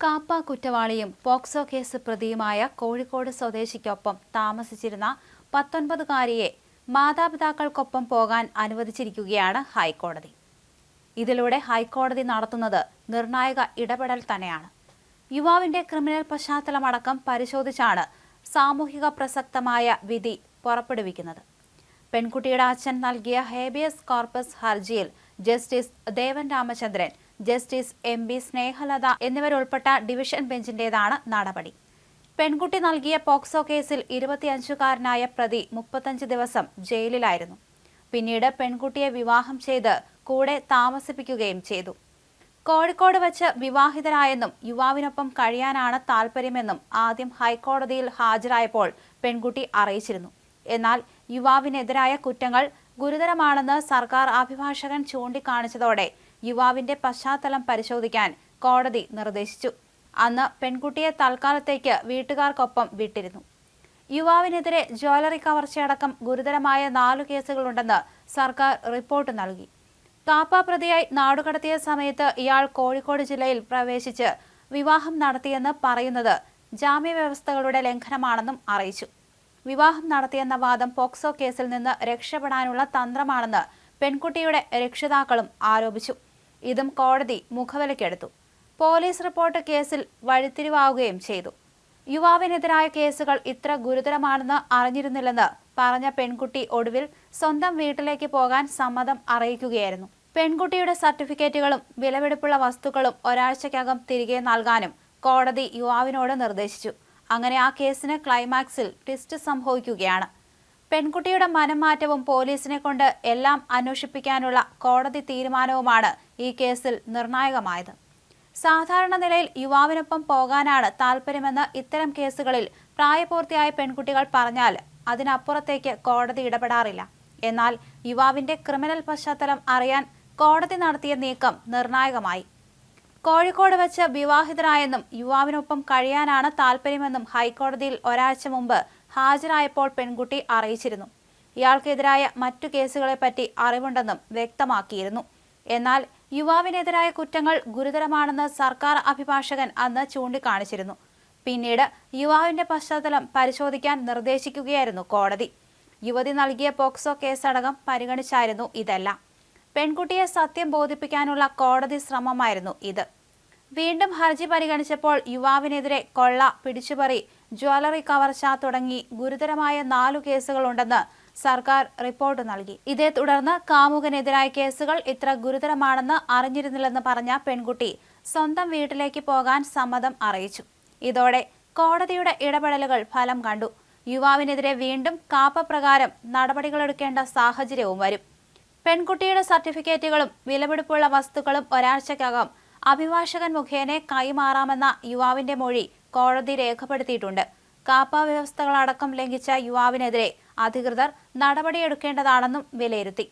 കാപ്പ കുറ്റവാളിയും POCSO case പ്രതിയുമായ കോഴിക്കോട് സ്വദേശിക്കൊപ്പം താമസിച്ചിരുന്ന പത്തൊൻപതുകാരിയെ മാതാപിതാക്കൾക്കൊപ്പം പോകാൻ അനുവദിച്ചിരിക്കുകയാണ് ഹൈക്കോടതി. ഇതിലൂടെ ഹൈക്കോടതി നടത്തുന്നത് നിർണായക ഇടപെടൽ തന്നെയാണ്. യുവാവിന്റെ ക്രിമിനൽ പശ്ചാത്തലമടക്കം പരിശോധിച്ചാണ് സാമൂഹിക പ്രസക്തമായ വിധി പുറപ്പെടുവിക്കുന്നത്. പെൺകുട്ടിയുടെ അച്ഛൻ നൽകിയ ഹേബിയസ് കോർപ്പസ് ഹർജിയിൽ justice Devan Ramachandran justice M B Snehalatha എന്നിവരുൾപ്പെട്ട division ബെഞ്ചിന്റേതാണ് നടപടി. പെൺകുട്ടി നൽകിയ പോക്സോ കേസിൽ ഇരുപത്തിയഞ്ചുകാരനായ പ്രതി മുപ്പത്തഞ്ച് ദിവസം ജയിലിലായിരുന്നു. പിന്നീട് പെൺകുട്ടിയെ വിവാഹം ചെയ്ത് കൂടെ താമസിപ്പിക്കുകയും ചെയ്തു. കോഴിക്കോട് വച്ച് വിവാഹിതരായെന്നും യുവാവിനൊപ്പം കഴിയാനാണ് താൽപര്യമെന്നും ആദ്യം ഹൈക്കോടതിയിൽ ഹാജരായപ്പോൾ പെൺകുട്ടി അറിയിച്ചിരുന്നു. എന്നാൽ യുവാവിനെതിരായ കുറ്റങ്ങൾ ഗുരുതരമാണെന്ന് സർക്കാർ അഭിഭാഷകൻ ചൂണ്ടിക്കാണിച്ചതോടെ യുവാവിന്റെ പശ്ചാത്തലം പരിശോധിക്കാൻ കോടതി നിർദ്ദേശിച്ചു. അന്ന് പെൺകുട്ടിയെ തൽക്കാലത്തേക്ക് വീട്ടുകാർക്കൊപ്പം വിട്ടിരുന്നു. യുവാവിനെതിരെ ജ്വല്ലറി കവർച്ചയടക്കം ഗുരുതരമായ നാലു കേസുകളുണ്ടെന്ന് സർക്കാർ റിപ്പോർട്ട് നൽകി. കാപ്പ പ്രതിയായി നാടുകടത്തിയ സമയത്ത് ഇയാൾ കോഴിക്കോട് ജില്ലയിൽ പ്രവേശിച്ച് വിവാഹം നടത്തിയെന്ന് പറയുന്നത് ജാമ്യവ്യവസ്ഥകളുടെ ലംഘനമാണെന്നും അറിയിച്ചു. വിവാഹം നടത്തിയെന്ന വാദം പോക്സോ കേസിൽ നിന്ന് രക്ഷപ്പെടാനുള്ള തന്ത്രമാണെന്ന് പെൺകുട്ടിയുടെ രക്ഷിതാക്കളും ആരോപിച്ചു. ഇതും കോടതി മുഖവിലക്കെടുത്തു പോലീസ് റിപ്പോർട്ട് കേസിൽ വഴിത്തിരിവാകുകയും ചെയ്തു. യുവാവിനെതിരായ കേസുകൾ ഇത്ര ഗുരുതരമാണെന്ന് അറിഞ്ഞിരുന്നില്ലെന്ന് പറഞ്ഞ പെൺകുട്ടി ഒടുവിൽ സ്വന്തം വീട്ടിലേക്ക് പോകാൻ സമ്മതം അറിയിക്കുകയായിരുന്നു. പെൺകുട്ടിയുടെ സർട്ടിഫിക്കറ്റുകളും വിലപിടിപ്പുള്ള വസ്തുക്കളും ഒരാഴ്ചക്കകം തിരികെ നൽകാനും കോടതി യുവാവിനോട് നിർദ്ദേശിച്ചു. അങ്ങനെ ആ കേസിന് ക്ലൈമാക്സിൽ ട്വിസ്റ്റ് സംഭവിക്കുകയാണ്. പെൺകുട്ടിയുടെ മനംമാറ്റവും പോലീസിനെ കൊണ്ട് എല്ലാം അന്വേഷിപ്പിക്കാനുള്ള കോടതി തീരുമാനവുമാണ് ഈ കേസിൽ നിർണായകമായത്. സാധാരണ നിലയിൽ യുവാവിനൊപ്പം പോകാനാണ് താല്പര്യമെന്ന് ഇത്തരം കേസുകളിൽ പ്രായപൂർത്തിയായ പെൺകുട്ടികൾ പറഞ്ഞാൽ അതിനപ്പുറത്തേക്ക് കോടതി ഇടപെടാറില്ല. എന്നാൽ യുവാവിന്റെ ക്രിമിനൽ പശ്ചാത്തലം അറിയാൻ കോടതി നടത്തിയ നീക്കം നിർണായകമായി. കോഴിക്കോട് വെച്ച് വിവാഹിതരായെന്നും യുവാവിനൊപ്പം കഴിയാനാണ് താല്പര്യമെന്നും ഹൈക്കോടതിയിൽ ഒരാഴ്ച മുമ്പ് ഹാജരായപ്പോൾ പെൺകുട്ടി അറിയിച്ചിരുന്നു. ഇയാൾക്കെതിരായ മറ്റു കേസുകളെപ്പറ്റി അറിവുണ്ടെന്നും വ്യക്തമാക്കിയിരുന്നു. എന്നാൽ യുവാവിനെതിരായ കുറ്റങ്ങൾ ഗുരുതരമാണെന്ന് സർക്കാർ അഭിഭാഷകൻ അന്ന് ചൂണ്ടിക്കാണിച്ചിരുന്നു. പിന്നീട് യുവാവിന്റെ പശ്ചാത്തലം പരിശോധിക്കാൻ നിർദ്ദേശിക്കുകയായിരുന്നു കോടതി. യുവതി നൽകിയ പോക്സോ കേസടക്കം പരിഗണിച്ചായിരുന്നു ഇതെല്ലാം. പെൺകുട്ടിയെ സത്യം ബോധിപ്പിക്കാനുള്ള കോടതി ശ്രമമായിരുന്നു ഇത്. വീണ്ടും ഹർജി പരിഗണിച്ചപ്പോൾ യുവാവിനെതിരെ കൊള്ള പിടിച്ചുപറി ജ്വല്ലറി കവർച്ച തുടങ്ങി ഗുരുതരമായ നാലു കേസുകളുണ്ടെന്ന് സർക്കാർ റിപ്പോർട്ട് നൽകി. ഇതേ തുടർന്ന് കാമുകനെതിരായ കേസുകൾ ഇത്ര ഗുരുതരമാണെന്ന് അറിഞ്ഞിരുന്നില്ലെന്ന് പറഞ്ഞ പെൺകുട്ടി സ്വന്തം വീട്ടിലേക്ക് പോകാൻ സമ്മതം അറിയിച്ചു. ഇതോടെ കോടതിയുടെ ഇടപെടലുകൾ ഫലം കണ്ടു. യുവാവിനെതിരെ വീണ്ടും കാപ്പ പ്രകാരം നടപടികളെടുക്കേണ്ട സാഹചര്യവും വരും. പെൺകുട്ടിയുടെ സർട്ടിഫിക്കറ്റുകളും വിലപിടിപ്പുള്ള വസ്തുക്കളും ഒരാഴ്ചക്കകം അഭിഭാഷകൻ മുഖേന കൈമാറാമെന്ന യുവാവിന്റെ മൊഴി കോടതി രേഖപ്പെടുത്തിയിട്ടുണ്ട്. കാപ്പ വ്യവസ്ഥകളടക്കം ലംഘിച്ച യുവാവിനെതിരെ അധികൃതർ നടപടിയെടുക്കേണ്ടതാണെന്നും വിലയിരുത്തി.